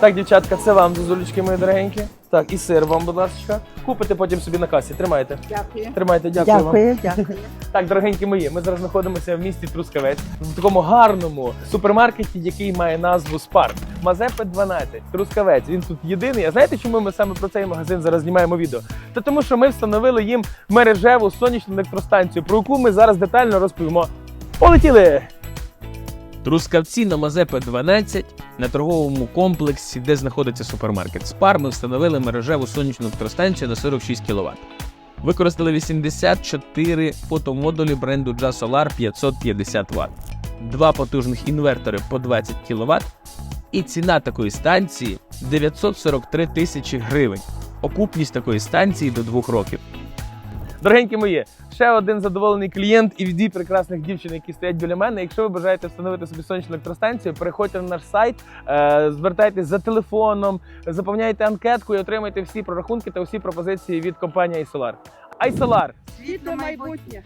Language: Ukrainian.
Так, дівчатка, це вам, зозулечки мої дорогенькі. Так, і сир вам, будь ласка. Купите потім собі на касі. Тримайте. Дякую. Тримайте, дякую, вам. Дякую, дякую. Так, дорогенькі мої, ми зараз знаходимося в місті Трускавець в такому гарному супермаркеті, який має назву Спарк. Мазепи 12, Трускавець. Він тут єдиний. А знаєте, чому ми саме про цей магазин зараз знімаємо відео? Та тому, що ми встановили їм мережеву сонячну електростанцію, про яку ми зараз детально розповімо. Полетіли! Трускавці на Мазепи 12 на торговому комплексі, де знаходиться супермаркет Спар, ми встановили мережеву сонячну електростанцію на 46 кВт. Використали 84 фотомодулі бренду JaSolar 550 Вт, два потужних інвертори по 20 кВт, і ціна такої станції 943 тисячі гривень. Окупність такої станції до двох років. Дорогенькі мої, ще один задоволений клієнт і дві прекрасних дівчини, які стоять біля мене. Якщо ви бажаєте встановити собі сонячну електростанцію, переходьте на наш сайт, е, звертайтесь за телефоном, заповняйте анкетку і отримайте всі прорахунки та усі пропозиції від компанії iSolar. iSolar Світло майбутнє.